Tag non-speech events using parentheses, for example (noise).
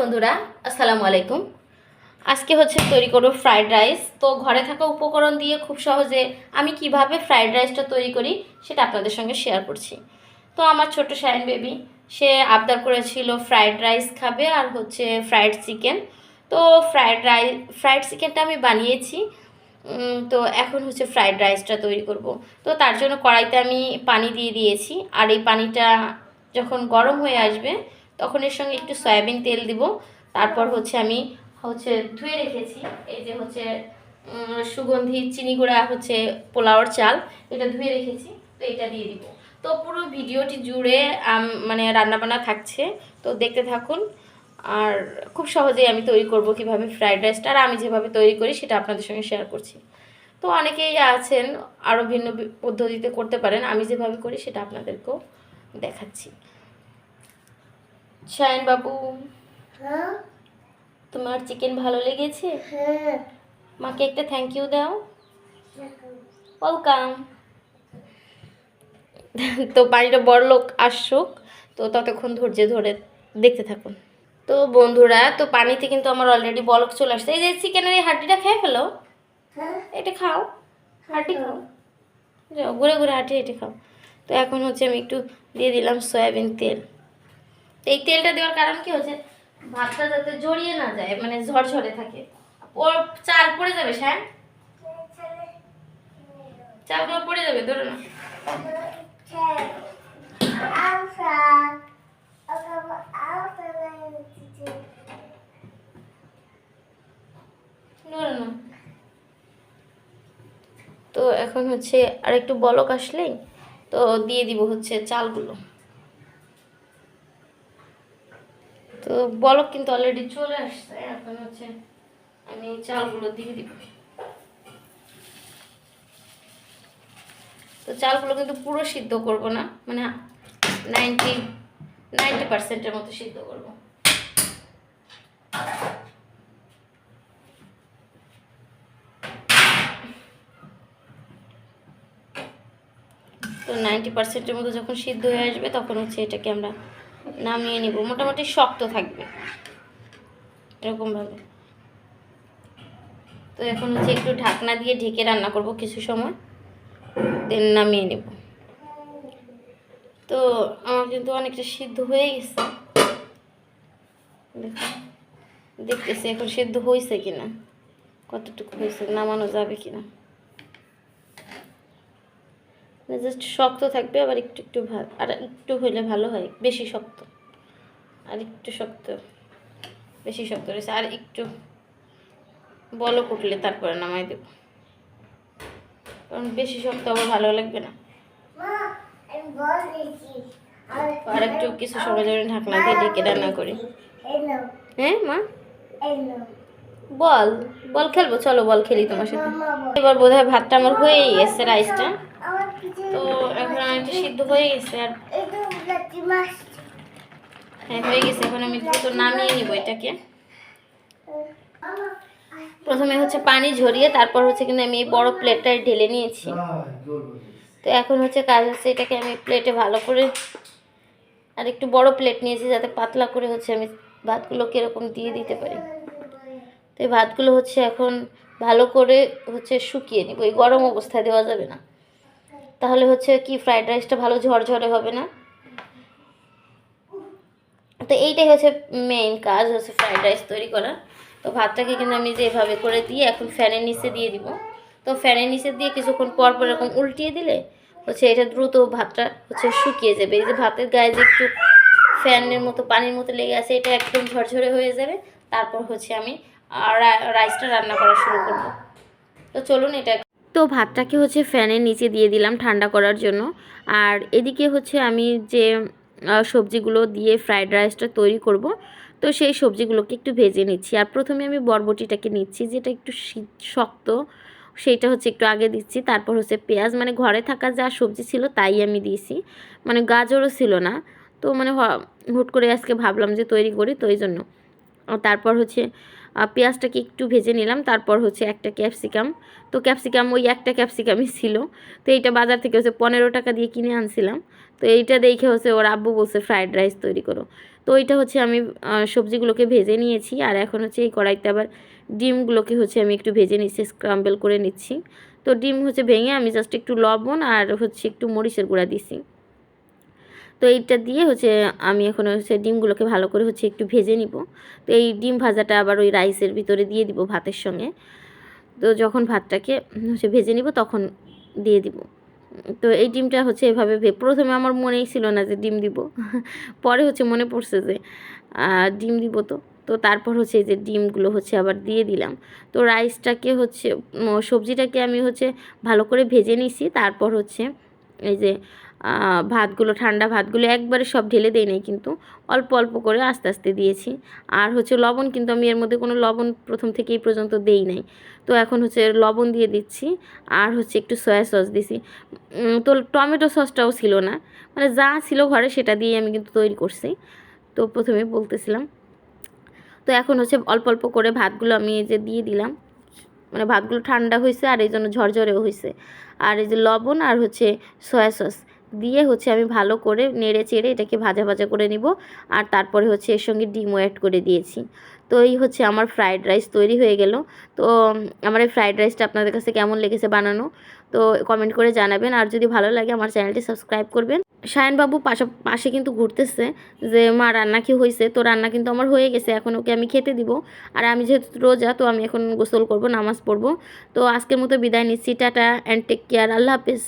বন্ধুরা, আসসালামু আলাইকুম। আজকে হচ্ছে তৈরি করব ফ্রাইড রাইস তো ঘরে থাকা উপকরণ দিয়ে খুব সহজে আমি কীভাবে ফ্রাইড রাইসটা তৈরি করি সেটা আপনাদের সঙ্গে শেয়ার করছি। তো আমার ছোট শাইন বেবি, সে আবদার করেছিল ফ্রাইড রাইস খাবে আর হচ্ছে ফ্রাইড চিকেন তো ফ্রাইড রাইস ফ্রাইড চিকেনটা আমি বানিয়েছি। তো এখন হচ্ছে ফ্রাইড রাইসটা তৈরি করব। তো তার জন্য কড়াইতে আমি পানি দিয়ে দিয়েছি। আর এই পানিটা যখন গরম হয়ে আসবে তখন এর সঙ্গে একটু সয়াবিন তেল দিব। তারপর হচ্ছে আমি হচ্ছে ধুয়ে রেখেছি। এই যে হচ্ছে সুগন্ধি, চিনি গুঁড়া, হচ্ছে পোলাওর চাল, এটা ধুয়ে রেখেছি। তো এটা দিয়ে দিব। তো পুরো ভিডিওটি জুড়ে মানে রান্নাবান্না থাকছে। তো দেখতে থাকুন। আর খুব সহজেই আমি তৈরি করব কীভাবে ফ্রাইড রাইসটা। আর আমি যেভাবে তৈরি করি, সেটা আপনাদের সঙ্গে শেয়ার করছি। তো অনেকেই আছেন আরও ভিন্ন পদ্ধতিতে করতে পারেন। আমি যেভাবে করি, সেটা আপনাদেরকেও দেখাচ্ছি। শায়ন বাবু হ্যাঁ? তোমার চিকেন ভালো লেগেছে? হ্যাঁ। মাকে একটা থ্যাংক ইউ দাও। ওয়েলকাম তো বাড়িটা বড় লোক আসুক তো ততক্ষণ ধৈর্য ধরে দেখতে থাকুন। তো বন্ধুরা তো পানিতে কিন্তু আমার অলরেডি বলক চলে আসছে। এই যে চিকেনের এই হাড্ডিটা খেয়ে ফেলো। হ্যাঁ। এটা খাও। হাড্ডি খাও। যাও ঘুরে ঘুরে হাঁটি হেঁটে খাও। তো এখন হচ্ছে আমি একটু দিয়ে দিলাম সয়াবিন তেল। এই তেলটা দেওয়ার কারণ কি হচ্ছে ভাতটা যাতে জড়িয়ে না যায় মানে ঝরঝরে থাকে। ওর চাল পড়ে যাবে স্যার চালগুলো পড়ে যাবে, ধরো না। তো এখন হচ্ছে আর একটু বলক আসলেই, তো দিয়ে দিব হচ্ছে চালগুলো। তো বলক কিন্তু অলরেডি চলে আসছে, এখন হচ্ছে আমি চালগুলো দিয়ে দিব। তো চালগুলো কিন্তু পুরো সিদ্ধ করব না মানে নাইনটি নাইনটি পার্সেন্টের মতো সিদ্ধ করব। তো নাইনটি পার্সেন্টের মতো যখন সিদ্ধ হয়ে আসবে, তখন হচ্ছে এটাকে আমরা নামিয়ে নিব। মোটামুটি শক্ত থাকবে। এরকমভাবে। তো এখন হচ্ছে একটু ঢাকনা দিয়ে ঢেকে রান্না করব কিছু সময়। দেন নামিয়ে নেব। তো আমার কিন্তু অনেকটা সিদ্ধ হয়ে গেছে। দেখতেছি এখন সিদ্ধ হয়েছে কিনা, কতটুকু হয়েছে নামানো যাবে কিনা। জাস্ট শক্ত থাকবে আবার একটু একটু ভালো আর একটু হইলে ভালো হয় বেশি শক্ত। আর একটু শক্ত বেশি শক্ত রয়েছে। আর একটু বলো কুটলে তারপরে নামাই দেব। কারণ বেশি শক্ত আবার ভালো লাগবে না। আর একটু কিছু সময় জন্য ঢাকনা দিয়ে ঢেকে রান্না করি। হ্যাঁ মা? বল। বল খেলব? চলো বল খেলি তোমার সাথে। এবার বোধ হয় ভাতটা আমার হয়েই গেছে, রাইসটা। তো এখন অনেকটা সিদ্ধ হয়ে গেছে আর হ্যাঁ হয়ে গেছে। এখন আমি দ্রুত নামিয়ে নিব এটাকে। প্রথমে হচ্ছে পানি ঝরিয়ে, তারপর হচ্ছে কিন্তু আমি এই বড় প্লেটটায় ঢেলে নিয়েছি। তো এখন হচ্ছে কাজ হচ্ছে এটাকে আমি প্লেটে ভালো করে আর একটু বড় প্লেট নিয়েছি, যাতে পাতলা করে হচ্ছে আমি ভাতগুলোকে এরকম দিয়ে দিতে পারি। তো এই ভাতগুলো হচ্ছে এখন ভালো করে হচ্ছে শুকিয়ে নিব। এই গরম অবস্থায় দেওয়া যাবে না। তাহলে হচ্ছে কি ফ্রাইড রাইসটা ভালো ঝরঝরে হবে না? তো এইটাই হচ্ছে মেইন কাজ হচ্ছে ফ্রাইড রাইস তৈরি করা। তো ভাতটাকে কিন্তু আমি যেভাবে করে দিয়ে এখন ফ্যানের নিচে দিয়ে দিব। তো ফ্যানের নিচে দিয়ে কিছুক্ষণ পর পর এরকম উল্টিয়ে দিলে হচ্ছে এটা দ্রুত ভাতটা হচ্ছে শুকিয়ে যাবে। এই যে ভাতের গায়ে যে একটু ফ্যানের মতো পানির মতো লেগে আছে, এটা একদম ঝরঝরে হয়ে যাবে। তারপর হচ্ছে আমি রাইসটা রান্না করা শুরু করব। তো চলুন এটা তো ভাতটাকে হচ্ছে ফ্যানের নিচে দিয়ে দিলাম ঠান্ডা করার জন্য। আর এদিকে হচ্ছে আমি যে সবজিগুলো দিয়ে ফ্রাইড রাইসটা তৈরি করব, তো সেই সবজিগুলোকে একটু ভেজে নিচ্ছি। আর প্রথমে আমি বরবটিটাকে নিচ্ছি, যেটা একটু শক্ত, সেইটা হচ্ছে একটু আগে দিচ্ছি। তারপর হচ্ছে পেঁয়াজ মানে ঘরে থাকা যা সবজি ছিল তাই আমি দিয়েছি। মানে গাজরও ছিল না, তো মানে হুট করে আজকে ভাবলাম যে তৈরি করি, তো জন্য। তারপর হচ্ছে পেঁয়াজটাকে একটু ভেজে নিলাম, তারপর হচ্ছে একটা ক্যাপসিকাম। তো ক্যাপসিকাম ওই একটা ক্যাপসিকামই ছিল। তো এইটা বাজার থেকে হচ্ছে পনেরো টাকা দিয়ে কিনে আনছিলাম। তো এইটা দেখে হচ্ছে ওর আব্বু বলছে, ফ্রাইড রাইস তৈরি করো। তো এটা হচ্ছে আমি সবজিগুলোকে ভেজে নিয়েছি। আর এখন হচ্ছে এই কড়াইতে আবার ডিমগুলোকে হচ্ছে আমি একটু ভেজে নিচ্ছি স্ক্রাম্বেল করে নিচ্ছি। তো ডিম হচ্ছে ভেঙে আমি জাস্ট একটু লবণ আর হচ্ছে একটু মরিচের গুঁড়া দিছি। তো এইটা দিয়ে হচ্ছে আমি এখন হচ্ছে ডিমগুলোকে ভালো করে হচ্ছে একটু ভেজে নিব। তো এই ডিম ভাজাটা আবার ওই রাইসের ভিতরে দিয়ে দিব ভাতের সঙ্গে। তো যখন ভাতটাকে হচ্ছে ভেজে নিব তখন দিয়ে দিব। তো এই ডিমটা হচ্ছে এভাবে প্রথমে আমার মনেই ছিল না যে ডিম দিব। (laughs) পরে হচ্ছে মনে পড়ছে যে ডিম দিব তো। তো তারপর হচ্ছে এই যে ডিমগুলো হচ্ছে আবার দিয়ে দিলাম। তো রাইসটাকে হচ্ছে সবজিটাকে আমি হচ্ছে ভালো করে ভেজে নিছি। তারপর হচ্ছে এই যে ভাতগুলো, ঠান্ডা ভাতগুলো একবারে সব ঢেলে দেই নাই কিন্তু অল্প অল্প করে আস্তে আস্তে দিয়েছি। আর হচ্ছে লবণ কিন্তু আমি এর মধ্যে কোনো লবণ প্রথম থেকে এই পর্যন্ত দেই নাই। তো এখন হচ্ছে লবণ দিয়ে দিচ্ছি। আর হচ্ছে একটু সয়া সস দিছি। তো টমেটো সসটাও ছিল না। মানে যা ছিল ঘরে সেটা দিয়ে আমি কিন্তু তৈরি করছি। তো প্রথমে বলতেছিলাম। তো এখন হচ্ছে অল্প অল্প করে ভাতগুলো আমি এই যে দিয়ে দিলাম। মানে ভাতগুলো ঠান্ডা হয়েছে আর এই জন্য ঝরঝরেও হয়েছে আর এই যে লবণ আর হচ্ছে সয়া সস। দিয়ে হচ্ছে আমি ভালো করে নেড়ে চেড়ে এটাকে ভাজা ভাজা করে নিব। আর তারপরে হচ্ছে এর সঙ্গে ডিমও অ্যাড করে দিয়েছি। তো এই হচ্ছে আমার ফ্রাইড রাইস তৈরি হয়ে গেল। তো, আমার এই ফ্রাইড রাইসটা আপনাদের কাছে কেমন লেগেছে বানানো? তো কমেন্ট করে জানাবেন। আর যদি ভালো লাগে আমার চ্যানেলটি সাবস্ক্রাইব করবেন। সায়নবাবু পাশা, পাশে কিন্তু ঘুরতেছে যে, মা, রান্না কি হয়েছে তো রান্না কিন্তু আমার হয়ে গেছে। এখন ওকে আমি খেতে দিব। আর আমি যেহেতু রোজা, তো আমি এখন গোসল করব, নামাজ পড়ব। তো আজকের মতো বিদায় নিচ্ছি। টাটা অ্যান্ড টেক কেয়ার আল্লাহ হাফেজ।